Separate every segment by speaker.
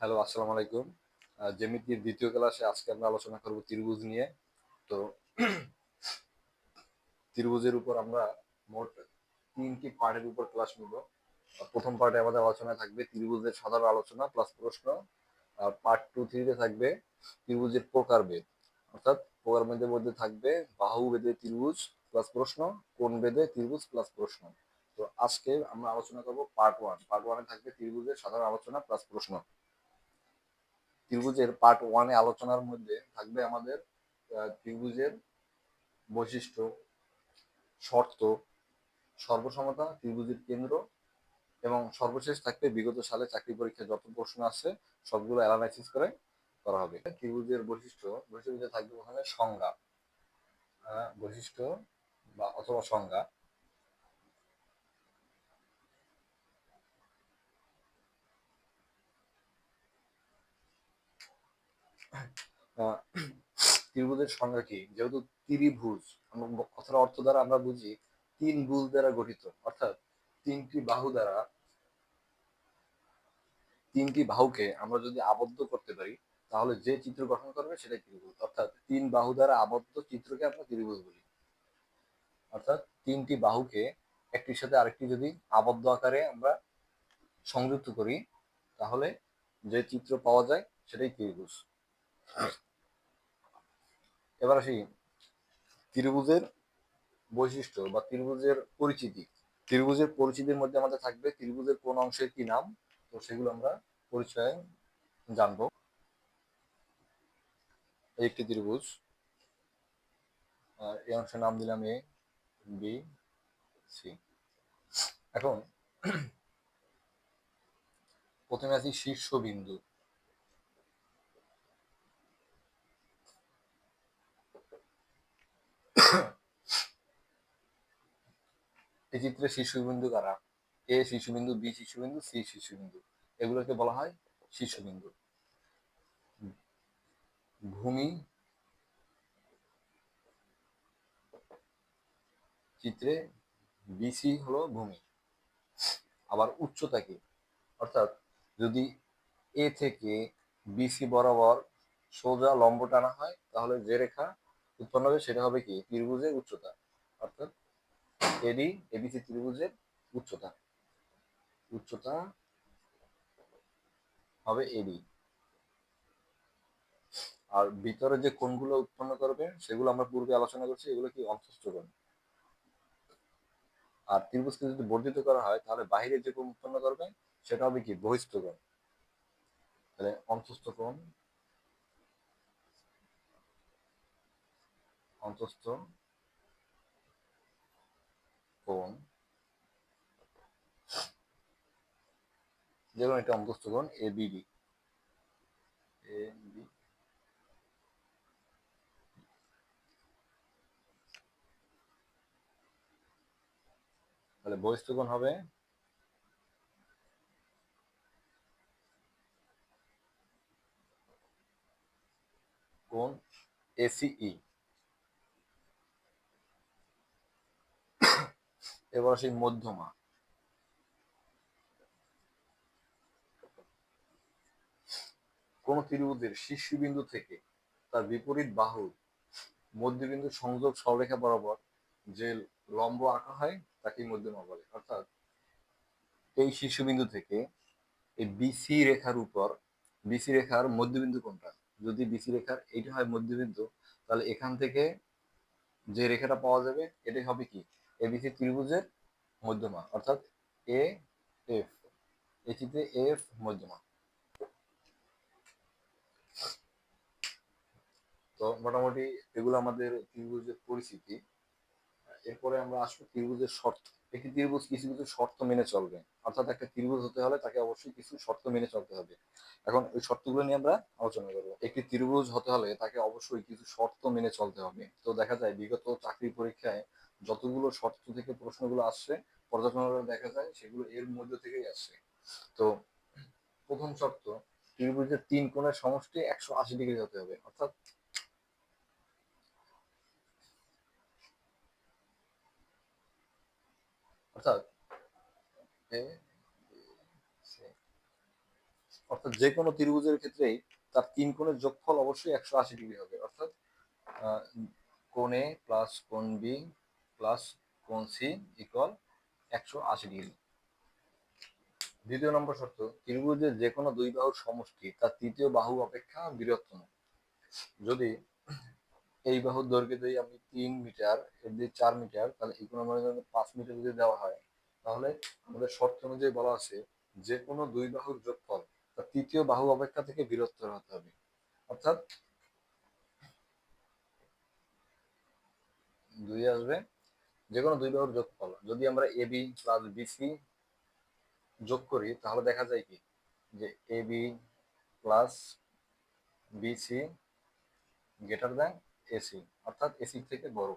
Speaker 1: Hello আসসালামু আলাইকুম। আহ, জ্যামিতির দ্বিতীয় ক্লাসে আজকে আমরা আলোচনা করব ত্রিভুজ নিয়ে। তো ত্রিভুজের উপর আমরা মোট তিনটি পার্টের উপর ক্লাস নিব। প্রথম পার্টে আমাদের আলোচনা থাকবে ত্রিভুজের সাধারণ আলোচনা প্লাস প্রশ্ন। আর পার্ট টু থ্রিতে থাকবে ত্রিভুজের প্রকারভেদ। অর্থাৎ প্রকারভেদের মধ্যে থাকবে বাহু বেদে ত্রিভুজ প্লাস প্রশ্ন কোন বেদে ত্রিভুজ প্লাস প্রশ্ন। তো আজকে আমরা আলোচনা করব পার্ট ওয়ান পার্ট ওয়ানে থাকবে ত্রিভুজের সাধারণ আলোচনা প্লাস প্রশ্ন। ত্রিভুজের পার্ট ওয়ানে আলোচনার মধ্যে থাকবে আমাদের ত্রিভুজের বৈশিষ্ট্য, শর্ত, সর্বসমতা, ত্রিভুজের কেন্দ্র এবং সর্বশেষ থাকবে বিগত সালে চাকরি পরীক্ষায় যত প্রশ্ন আছে সবগুলো অ্যানালাইসিস করে করা হবে। ত্রিভুজের বৈশিষ্ট্য বৈশিষ্ট্য থাকবে ওখানে সংজ্ঞা বৈশিষ্ট্য বা অথবা সংজ্ঞা। ত্রিভুজের সংজ্ঞা কি? যেহেতু ত্রিভুজ কথার অর্থ দ্বারা আমরা বুঝি তিন ভুজ দ্বারা গঠিত, অর্থাৎ তিনটি বাহু দ্বারা, তিনটি বাহুকে আমরা যদি আবদ্ধ করতে পারি, তাহলে যে চিত্র গঠন করবে সেটাই ত্রিভুজ, অর্থাৎ তিন বাহু দ্বারা আবদ্ধ চিত্রকে আমরা ত্রিভুজ বলি। অর্থাৎ তিনটি বাহুকে একটির সাথে আরেকটি যদি আবদ্ধ আকারে আমরা সংযুক্ত করি, তাহলে যে চিত্র পাওয়া যায় সেটাই ত্রিভুজ। এবার আসি ত্রিভুজের বৈশিষ্ট্য বা ত্রিভুজের পরিচিতি। ত্রিভুজের পরিচিতির মধ্যে আমাদের থাকবে ত্রিভুজের কোন অংশের কি নাম, তো সেগুলো আমরা পরিচয় জানব। একটি ত্রিভুজ। এই অংশের নাম দিলাম এ, বি, সি। এখন প্রথমে আছি শীর্ষবিন্দু। এই চিত্রে শীর্ষবিন্দু কারা? এ শীর্ষবিন্দু বি শীর্ষবিন্দু সি শীর্ষবিন্দু এগুলোকে বলা হয় শীর্ষবিন্দু ভূমি চিত্রে বিসি হলো ভূমি। আবার উচ্চতা কি? অর্থাৎ যদি এ থেকে বিসি বরাবর সোজা লম্ব টানা হয়, তাহলে যে রেখা উৎপন্ন হবে সেটা হবে কি? ত্রিভুজের উচ্চতা। অর্থাৎ এডি এবিসি ত্রিভুজের উচ্চতা। উচ্চতা হবে এডি আর ভিতরে যে কোণগুলো উৎপন্ন করবে, সেগুলো আমরা পূর্বে আলোচনা করছি, এগুলো কি অন্তস্থ কোণ? আর ত্রিভুজকে যদি বর্ধিত করা হয়, তাহলে বাইরে যে কোণ উৎপন্ন করবে, সেটা হবে কি? বহিস্থ কোণ। তাহলে অন্তস্থ কোণ, অন্তস্থ কোণ যেমন এটা অন্তস্থ কোণ এ বিডি এ বি তাহলে বহিস্থ হবে কোণ এসিই এবার আসি মধ্যমা। কোন ত্রিভুজের শীর্ষবিন্দু থেকে তার বিপরীত বাহু মধ্যবিন্দু সংযোগ সরলরেখা বরাবর যে লম্ব আঁকা হয় তাকে মধ্যমা বলে। অর্থাৎ এই শীর্ষবিন্দু থেকে এই বিসি রেখার উপর বিসি রেখার মধ্যবিন্দু কোনটা? যদি বিসি রেখার এইটা হয় মধ্যবিন্দু, তাহলে এখান থেকে যে রেখাটা পাওয়া যাবে, এটাই হবে কি? এবিসি ত্রিভুজের মধ্যমা, অর্থাৎ এ এফ এটিতে এফ মধ্যমা। তো মোটামুটি এগুলো আমাদের ত্রিভুজের পরিচিতি এরপরে আমরা আসব ত্রিভুজের শর্ত। একটি ত্রিভুজ কিছু কিছু শর্ত মেনে চলবে। অর্থাৎ একটা ত্রিভুজ হতে হলে তাকে অবশ্যই কিছু শর্ত মেনে চলতে হবে। এখন ওই শর্তগুলো নিয়ে আমরা আলোচনা করব। একটি ত্রিভুজ হতে হলে তাকে অবশ্যই কিছু শর্ত মেনে চলতে হবে। তো দেখা যায় বিগত চাকরি পরীক্ষায় যতগুলো শর্ত থেকে প্রশ্নগুলো আসছে পর্যালোচনা দেখা যায়, সেগুলো এর মধ্যে থেকেই আসছে তো প্রথম শর্ত, ত্রিভুজের তিন কোণের সমষ্টি একশো আশি ডিগ্রি হতে হবে, অর্থাৎ অর্থাৎ। অর্থাৎ যে কোনো ত্রিভুজের ক্ষেত্রেই তার তিন কোণের যোগফল অবশ্যই একশো আশি ডিগ্রি হবে, অর্থাৎ কোণ প্লাস কোণ বি প্লাস কোণ সি ইকুয়াল একশো আশি ডিগ্রি দ্বিতীয় নম্বর শর্ত, ত্রিভুজের যে কোনো দুই বাহুর সমষ্টি তার তৃতীয় বাহু অপেক্ষা বৃহত্তম। যদি এই বাহুর দৈর্ঘ্য যদি আমি তিন মিটার, এর দিয়ে চার মিটার, তাহলে এই কোনো করেন পাঁচ মিটার যদি দেওয়া হয়, তাহলে আমাদের শর্ত অনুযায়ী বলা আছে যে কোনো দুই বাহুর যোগফল তার তৃতীয় বাহু অপেক্ষা থেকে বৃহত্তর হতে হবে। অর্থাৎ দুই আসবে যে কোনো দুই বাহুর যোগফল যদি আমরা এবি প্লাস বিসি যোগ করি, তাহলে দেখা যায় কি? যে AB plus BC greater than AC অর্থাৎ এসি থেকে বড়।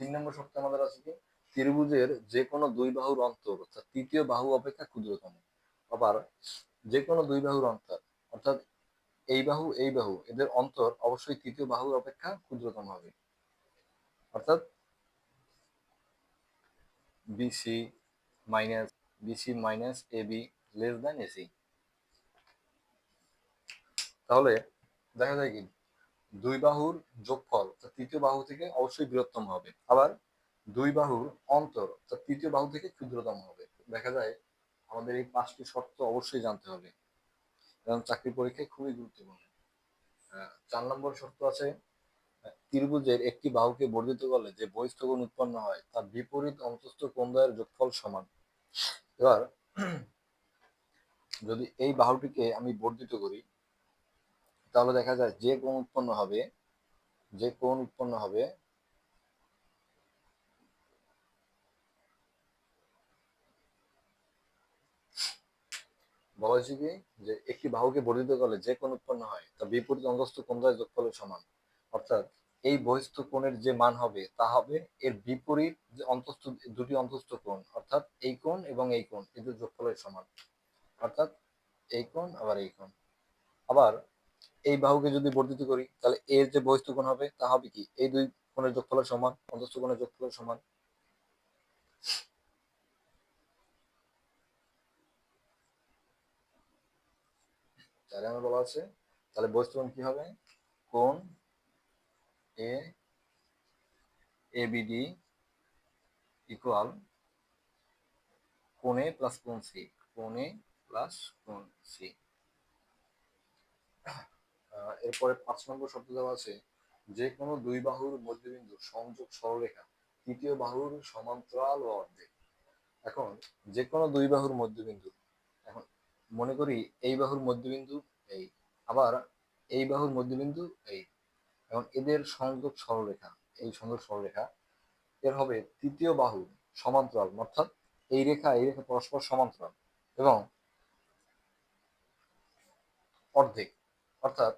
Speaker 1: তিন নম্বর শর্ত আমাদের আছে কি? ত্রিভুজের যে কোনো দুই বাহুর অন্তর, অর্থাৎ তৃতীয় বাহু অপেক্ষা ক্ষুদ্রতম। আবার যে কোনো দুই বাহুর অন্তর, অর্থাৎ এই বাহু এই বাহু, এদের অন্তর অবশ্যই তৃতীয় বাহুর অপেক্ষা ক্ষুদ্রতম হবে। অর্থাৎ BC minus BC minus A B less than AC তাহলে দেখা যায় কি, দুই বাহুর যোগফল তৃতীয় বাহু থেকে অবশ্যই বৃহত্তম হবে। আবার দুই বাহুর অন্তর তার তৃতীয় বাহু থেকে ক্ষুদ্রতম হবে। দেখা যায় আমাদের এই পাঁচটি শর্ত অবশ্যই জানতে হবে। এবং চাকরি পরীক্ষায় খুবই গুরুত্বপূর্ণ। চার নম্বর শর্ত আছে, ত্রিভুজের একটি বাহুকে বর্ধিত করলে যে বহিস্থ কোণ উৎপন্ন হয়, তার বিপরীত অন্তস্থ কোণদ্বয়ের যোগফল সমান। এবার, যদি এই বাহুটিকে আমি বর্ধিত করি, তাহলে দেখা যায় যে কোণ উৎপন্ন হবে, যে কোণ উৎপন্ন হবে বলা যে একটি বাহুকে বর্ধিত করলে যে কোণ উৎপন্ন হয় তা বিপরীত অন্তস্থ কোণদ্বয়ের যোগফলের সমান? অর্থাৎ এই বহিস্থ কোণের যে মান হবে, তা হবে এর বিপরীত যে অন্তস্থ, দুটি অন্তস্থ কোণ। অর্থাৎ এই কোণ এবং এই কোণ, এদের যোগফলের সমান। অর্থাৎ এই কোণ আবার এই কোণ। আবার এই বাহুকে যদি বর্ধিত করি, তাহলে এর যে বহিস্থ কোণ হবে, তা হবে কি? এই দুই কোণের যোগফলের সমান, অন্তস্থ কোণের যোগফলের সমান। তাহলে আমার বলা আছে, তাহলে বহিস্থ কি হবে? কোণ এ এবিডি ইকুয়াল কোণ এ প্লাস কোণ সি কোণ এ প্লাস কোণ সি এরপরে পাঁচ নম্বর শব্দ দেওয়া আছে যে কোনো দুই বাহুর মধ্যবিন্দু সংযোগ সরলরেখা, তৃতীয় বাহুর সমান্তরাল ও অর্ধেক। এখন যে কোনো দুই বাহুর মধ্যবিন্দু মনে করি এই বাহুর মধ্যবিন্দু এই, আবার এই বাহুর মধ্যবিন্দু এই। এবং এদের সংযোগ সরলরেখা, এই সংযোগ সরলরেখা, এর হবে তৃতীয় বাহু সমান্তরাল, অর্থাৎ এই রেখা এই রেখা পরস্পর সমান্তরাল এবং অর্ধেক, অর্থাৎ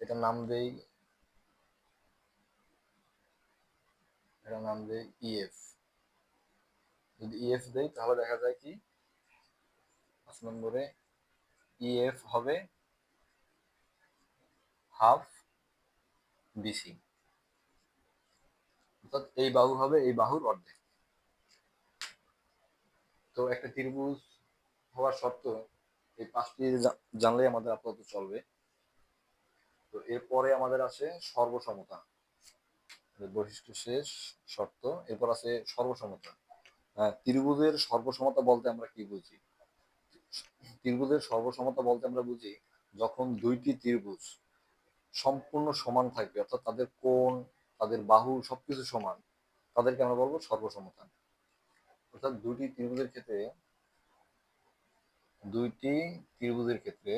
Speaker 1: এটার নাম দেই এটার নাম দেই ইএফ যদি ইএফ দেই, তাহলে দেখা যায় কি? পাঁচ নম্বরে ইএফ হবে হাফ বিসি অর্থাৎ এই বাহু হবে, এই বাহুর অর্ধেক। তো একটা ত্রিভুজ হওয়ার শর্ত এই পাঁচটি জা- জানলেই আমাদের আপাতত চলবে। তো এরপরে আমাদের আছে সর্বসমতা। বৈশিষ্ট্য শেষ শর্ত। এরপর আছে সর্বসমতা। ত্রিভুজের সর্বসমতা বলতে আমরা কি বুঝি? ত্রিভুজের সর্বসমতা বলতে আমরা বুঝি যখন দুইটি ত্রিভুজ সম্পূর্ণ সমান থাকবে, অর্থাৎ তাদের কোণ, তাদের বাহু সবকিছু সমান, তাদেরকে আমরা বলব সর্বসমতা। অর্থাৎ দুইটি ত্রিভুজের ক্ষেত্রে, দুইটি ত্রিভুজের ক্ষেত্রে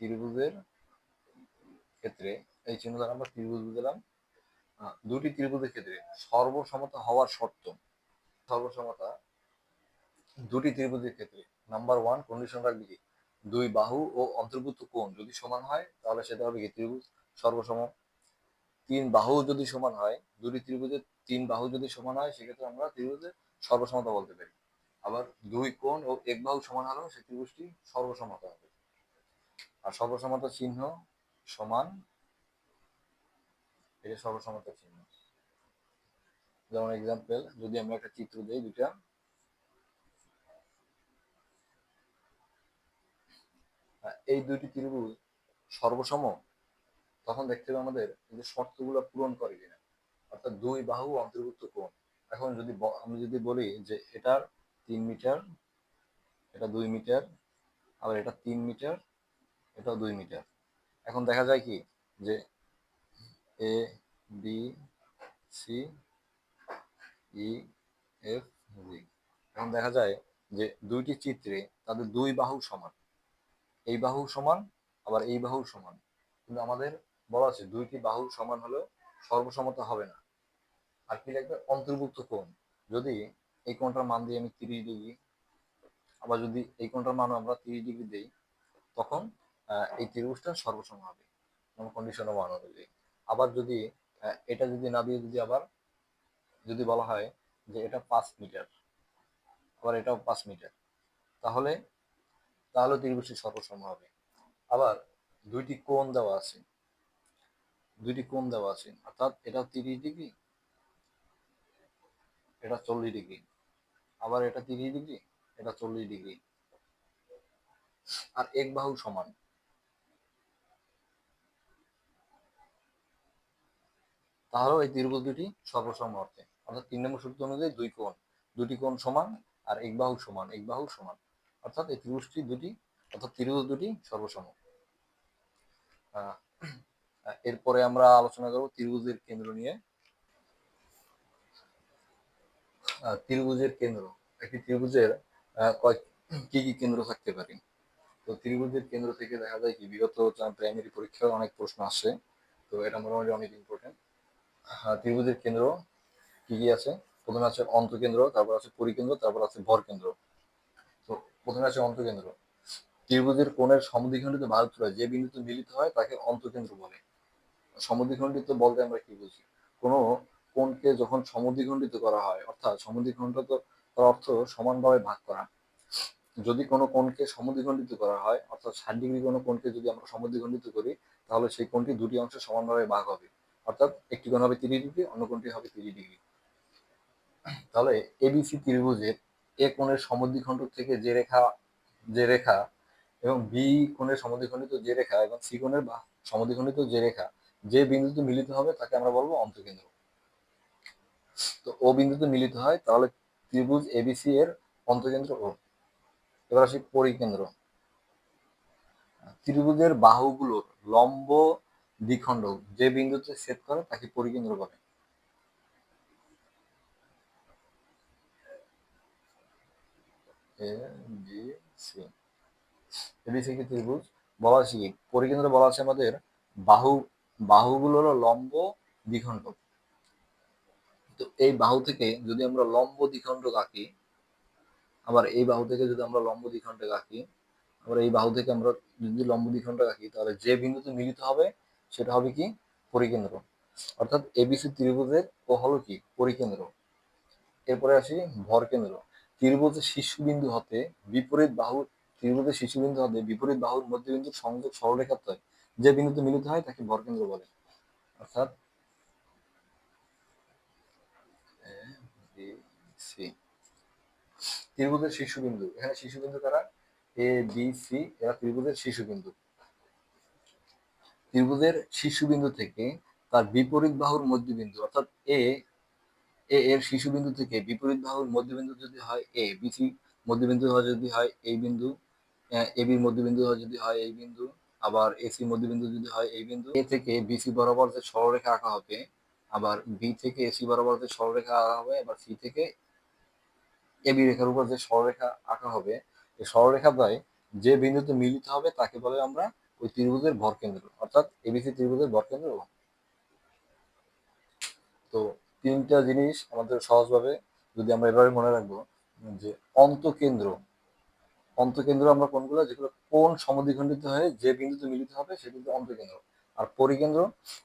Speaker 1: ত্রিভুজের ক্ষেত্রে, এই চিহ্ন দ্বারা আমরা ত্রিভুজ বুঝলাম দুটি ত্রিভুজের ক্ষেত্রে সর্বসমতা হওয়ার শর্ত সর্বসমতা দুটি ত্রিভুজের ক্ষেত্রে। নাম্বার ওয়ান কন্ডিশন রাখবে কি? দুই বাহু ও অন্তর্ভুক্ত কোণ যদি সমান হয়, তাহলে সেটা হবে কি? ত্রিভুজ সর্বসম। তিন বাহু যদি সমান হয়, দুটি ত্রিভুজের তিন বাহু যদি সমান হয়, সেক্ষেত্রে আমরা ত্রিভুজের সর্বসমতা বলতে পারি। আবার দুই কোণ ও এক বাহু সমান হলেও সেই ত্রিভুজটি সর্বসমতা হবে। আর সর্বসমতা চিহ্ন সমান, এটা সর্বসমতা চিহ্ন। যেমন এক্সাম্পল যদি আমরা একটা চিত্র দিই দুইটা। আহ, এই দুইটি ত্রিভুজ সর্বসম তখন দেখতে হবে আমাদের যে শর্তগুলো পূরণ করে কিনা। অর্থাৎ দুই বাহু অন্তর্ভুক্ত কোণ। এখন যদি আমি যদি বলি যে এটার তিন মিটার এটা দুই মিটার আবার এটা তিন মিটার এটাও দুই মিটার। এখন দেখা যায় কি যে এ বি সি জি। এখন দেখা যায় যে দুইটি চিত্রে তাদের দুই বাহু সমান। এই বাহু সমান, আবার এই বাহু সমান। কিন্তু আমাদের বলা আছে দুইটি বাহু সমান হলেও সর্বসমতা হবে না। আর কি লাগবে অন্তর্ভুক্ত কোণ। যদি এই কোণটার মান দিই আমি তিরিশ ডিগ্রি, আবার যদি এই কোণটার মানও আমরা তিরিশ ডিগ্রি দিই, তখন এই ত্রিভুজটা সর্বসম হবে। কন্ডিশন ওয়ান অনুযায়ী। আবার যদি এটা যদি না দিয়ে যদি আবার যদি বলা হয় যে এটা পাঁচ মিটার, আবার এটাও পাঁচ মিটার, তাহলে তাহলে ত্রিভুজটি সর্বসম হবে। আবার দুইটি কোণ দেওয়া আছে, দুইটি কোণ দেওয়া আছে, অর্থাৎ এটা তিরিশ ডিগ্রি, এটা চল্লিশ ডিগ্রি, আবার এটা তিরিশ ডিগ্রি, এটা চল্লিশ ডিগ্রি, আর এক বাহু সমান। তাহলেও এই ত্রিভুজ দুটি সর্বসম অর্থে। অর্থাৎ তিন নম্বর সূত্র অনুযায়ী দুই কোণ, দুটি কোণ সমান আর এক বাহু সমান, এক বাহু সমান। অর্থাৎ এই ত্রিভুজটি দুটি, অর্থাৎ ত্রিভুজ দুটি সর্বসম এরপরে আমরা আলোচনা করব ত্রিভুজের কেন্দ্র নিয়ে। ত্রিভুজের কেন্দ্র, একটি ত্রিভুজের কি কি কেন্দ্র থাকতে পারে? তো ত্রিভুজের কেন্দ্র থেকে দেখা যায় কি, বিগত প্রাইমারি পরীক্ষায় অনেক প্রশ্ন আসে, তো এটা মোটামুটি অনেক ইম্পর্টেন্ট ত্রিভুজের কেন্দ্র কি কি আছে? প্রথমে আছে অন্তকেন্দ্র, তারপর আছে পরিকেন্দ্র, তারপর আছে ভরকেন্দ্র। তো প্রথমে আছে অন্তকেন্দ্র। ত্রিভুজের কোণের সমদ্বিখণ্ডিত বাহুত্রা যে বিন্দুতে মিলিত হয় তাকে অন্তকেন্দ্র বলে। সমদ্বিখণ্ডিত বলতে আমরা কি বুঝি? কোনো কোণকে যখন সমদ্বিখণ্ডিত করা হয়, অর্থাৎ সমদ্বিখণ্ডিত তার অর্থ সমানভাবে ভাগ করা। যদি কোনো কোণকে সমদ্বিখণ্ডিত করা হয়, অর্থাৎ ষাট ডিগ্রি কোনো কোণকে যদি আমরা সমদ্বিখণ্ডিত করি, তাহলে সেই কোণটি দুটি অংশে সমানভাবে ভাগ হবে। অর্থাৎ একটি কোণ হবে তিরিশ ডিগ্রি, অন্য কোণটি হবে তিরিশ ডিগ্রি। তাহলে এবিসি ত্রিভুজের এ কোণের সমদ্বিখণ্ড থেকে যে রেখা যে রেখা এবং বি কোণের সমদ্বিখণ্ডিত যে রেখা এবং সি কোণের বা সমদ্বিখণ্ডিত যে রেখা যে বিন্দুতে মিলিত হবে তাকে আমরা বলব অন্তকেন্দ্র। তো ও বিন্দুতে মিলিত হয়, তাহলে ত্রিভুজ এবিসি এর অন্তকেন্দ্র ও এবার আসি পরিকেন্দ্র। ত্রিভুজের বাহুগুলোর লম্ব দ্বিখণ্ড যে বিন্দুতে ছেদ করে তাকে পরিকেন্দ্র বলে। এ, বি, সি। এবিসি কি ত্রিভুজ? বলা আছে কি? পরিকেন্দ্র বলা আছে আমাদের বাহু বাহুগুলো হলো লম্ব দ্বিখণ্ড। তো এই বাহু থেকে যদি আমরা লম্ব দ্বিখণ্ড আঁকি, আবার এই বাহু থেকে যদি আমরা লম্ব দ্বিখণ্ড আঁকি, আবার এই বাহু থেকে আমরা যদি লম্ব দ্বিখণ্ড আঁকি, তাহলে যে বিন্দুতে মিলিত হবে, সেটা হবে কি? পরিকেন্দ্র। অর্থাৎ এবিসি ত্রিভুজের ও হলো কি? পরিকেন্দ্র। এরপরে আসি ভরকেন্দ্র। ত্রিভুজের শীর্ষবিন্দু হতে বিপরীত বাহু ত্রিভুজের শীর্ষবিন্দু হতে বিপরীত বাহুর মধ্যবিন্দুর সংযোগ সরলরেখাদ্বয় যে বিন্দুতে মিলিত হয় তাকে ভরকেন্দ্র বলে। অর্থাৎ ত্রিভুজের শীর্ষবিন্দু এখানে শীর্ষবিন্দু কারা? এ বি সি এরা ত্রিভুজের শীর্ষবিন্দু ত্রিভুজের শীর্ষবিন্দু থেকে তার বিপরীত বাহুর মধ্যবিন্দু, অর্থাৎ এ এ এর শীর্ষবিন্দু থেকে বিপরীত বাহুর মধ্যবিন্দু যদি হয় এ বিসি মধ্যবিন্দু যদি হয় এই বিন্দু এ বির মধ্যবিন্দু যদি হয় এই বিন্দু, আবার এসি মধ্যবিন্দু যদি হয় এই বিন্দু। এ থেকে বিসি বরাবর যে সরলরেখা আঁকা হবে, আবার বি থেকে এসি বরাবর যে সরলরেখা আঁকা হবে, আবার সি থেকে এবি রেখার উপর যে সরলরেখা আঁকা হবে এই সরলরেখা দ্বয় যে বিন্দুতে মিলিত হবে তাকে বলে আমরা ওই ত্রিভুজের ভরকেন্দ্র অর্থাৎ এবিসি ত্রিভুজের ভরকেন্দ্র তো তিনটা জিনিস আমাদের সহজভাবে যদি আমরা এভাবে মনে রাখব যে অন্তকেন্দ্র। অন্তকেন্দ্র আমরা কোনগুলো? যেগুলো কোন সমদ্বিখণ্ডিত হয়ে যে বিন্দুতে মিলিত হবে কিন্তু অন্তকেন্দ্র। আর পরিকেন্দ্র,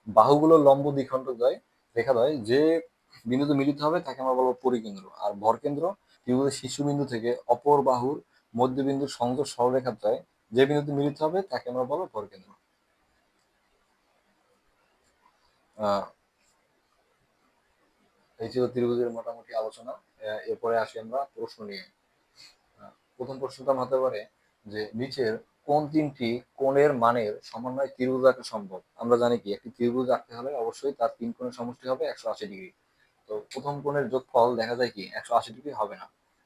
Speaker 1: বাহুগুলো লম্ব দ্বিখণ্ড দেয়, রেখা দেয়, যে বিন্দুতে মিলিত হবে তাকে আমরা বলব পরিকেন্দ্র। আর ভরকেন্দ্র, ত্রিভুজের শীর্ষবিন্দু থেকে অপর বাহুর মধ্যবিন্দুর সংযোগ সরলরেখা দেয়, যে বিন্দুতে মিলিত হবে তাকে আমরা বলব ভরকেন্দ্র। আহ এই ত্রিভুজের মোটামুটি আলোচনা। এরপরে আসি আমরা প্রশ্ন নিয়ে। প্রথম প্রশ্নটা হতে পারে যে, নিচের কোন তিনটি কোণের মানের সমন্বয় ত্রিভুজ আঁকা সম্ভব? আমরা জানি কি, একটি ত্রিভুজ আঁকতে হলে অবশ্যই তার তিন কোণের সমষ্টি হবে একশো আশি ডিগ্রি। তো প্রথম কোণের যোগফল দেখা যায় কি, একশো আশি ডিগ্রি হবে না।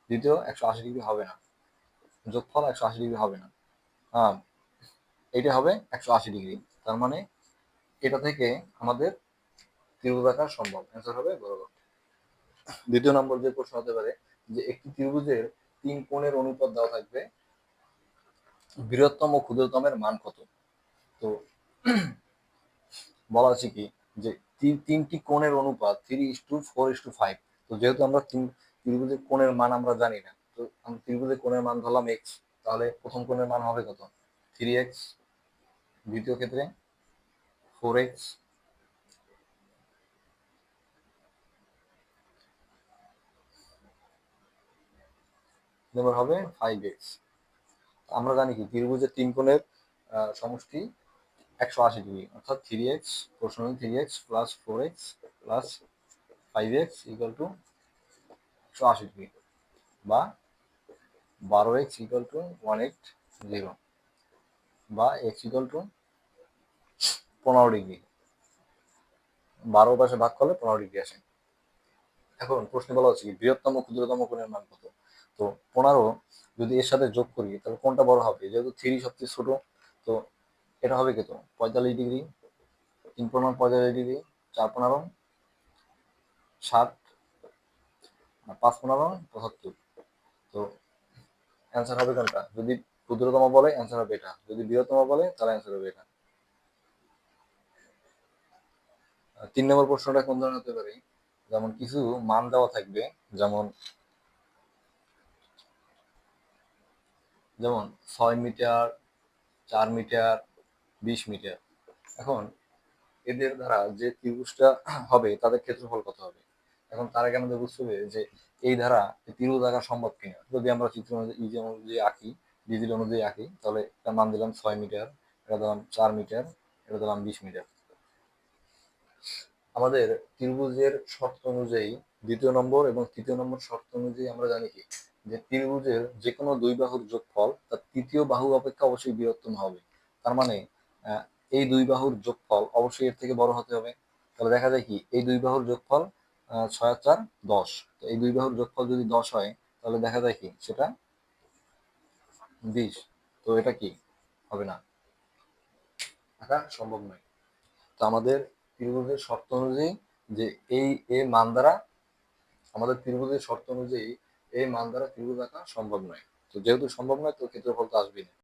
Speaker 1: দ্বিতীয়, একশো আশি ডিগ্রি হবে না। যোগফল একশো আশি ডিগ্রি হবে না। হ্যাঁ এটা হবে একশো আশি ডিগ্রি। তার মানে এটা থেকে আমাদের ত্রিভুজ আঁকা সম্ভব। অ্যান্সার হবে বরাবর। দ্বিতীয় নম্বর যে প্রশ্ন হতে পারে, যে একটি ত্রিভুজের তিন কোণের অনুপাত দেওয়া থাকবে বৃহত্তম ক্ষুদ্রতমের মান কত? তো বলা আছে কি, যে তিন- তিনটি কোণের অনুপাত three is to four is to five তো যেহেতু আমরা তিন, ত্রিভুজের কোণের মান আমরা জানি না, তো আমি ত্রিভুজের কোণের মান ধরলাম এক্স তাহলে প্রথম কোণের মান হবে কত? থ্রি এক্স দ্বিতীয় ক্ষেত্রে ফোর এক্স নম্বর হবে ফাইভ এক্স আমরা জানি কি, ত্রিভুজের তিন কোণের সমষ্টি একশো আশি ডিগ্রি, অর্থাৎ থ্রি এক্স প্রশ্ন three X plus four X plus five X equal to একশো আশি ডিগ্রি বা বারো X equal to one eight zero বা এক্স ইকুয়াল টু পনেরো ডিগ্রি। বারো পাশে ভাগ করলে পনেরো ডিগ্রি আসে। এখন প্রশ্নে বলা হচ্ছে কি, বৃহত্তম ক্ষুদ্রতম কোণের মান কত? তো পনেরো যদি এর সাথে যোগ করি, তাহলে কোনটা বড় হবে? যেহেতু থ্রি সবচেয়ে ছোট, তো এটা হবে কত? পঁয়তাল্লিশ ডিগ্রি তিন পনেরো পঁয়তাল্লিশ ডিগ্রি চার পনেরো ষাট পাঁচ পনেরো, পঁচাত্তর। তো অ্যান্সার হবে কোনটা? যদি ক্ষুদ্রতম বলে অ্যান্সার হবে এটা। যদি বৃহত্তম বলে, তাহলে অ্যান্সার হবে এটা। তিন নম্বর প্রশ্নটা কোন ধরনের হতে পারে? যেমন কিছু মান দেওয়া থাকবে, যেমন যেমন ছয় মিটার, চার মিটার, বিশ মিটার। এখন এদের দ্বারা যে ত্রিভুজটা হবে, তাদের ক্ষেত্রফল কত হবে? এখন তার আগে আমাদের বুঝতে হবে যে এই ধারা ত্রিভুজ আঁকা সম্ভব কিনা। যদি আমরা চিত্র অনুযায়ী অনুযায়ী আঁকি ডিজিল অনুযায়ী আঁকি, তাহলে তার মান দিলাম ছয় মিটার, এটা দিলাম চার মিটার, এটা দিলাম বিশ মিটার। আমাদের ত্রিভুজের শর্ত অনুযায়ী দ্বিতীয় নম্বর এবং তৃতীয় নম্বর শর্ত অনুযায়ী আমরা জানি কি? যে ত্রিভুজের যে কোনো দুই বাহুর যোগফল, তার তৃতীয় বাহু অপেক্ষা অবশ্যই বৃহত্তম হবে। তার মানে এই দুই বাহুর যোগফল অবশ্যই এর থেকে বড় হতে হবে। তাহলে দেখা যায় কি, এই দুই বাহুর যোগফল ছয় চার, দশ। তো এই দুই বাহুর যোগফল যদি দশ হয়, তাহলে দেখা যায় কি, সেটা বিশ। তো এটা কি? হবে না। আঁকা সম্ভব নয়। তো আমাদের ত্রিভুজের শর্ত অনুযায়ী যে এই এ মান দ্বারা, আমাদের ত্রিভুজের শর্ত অনুযায়ী এই মান দ্বারা ত্রিভুজ আঁকা সম্ভব নয়। তো যেহেতু সম্ভব নয়, তো ক্ষেত্রফল তো আসবেই না।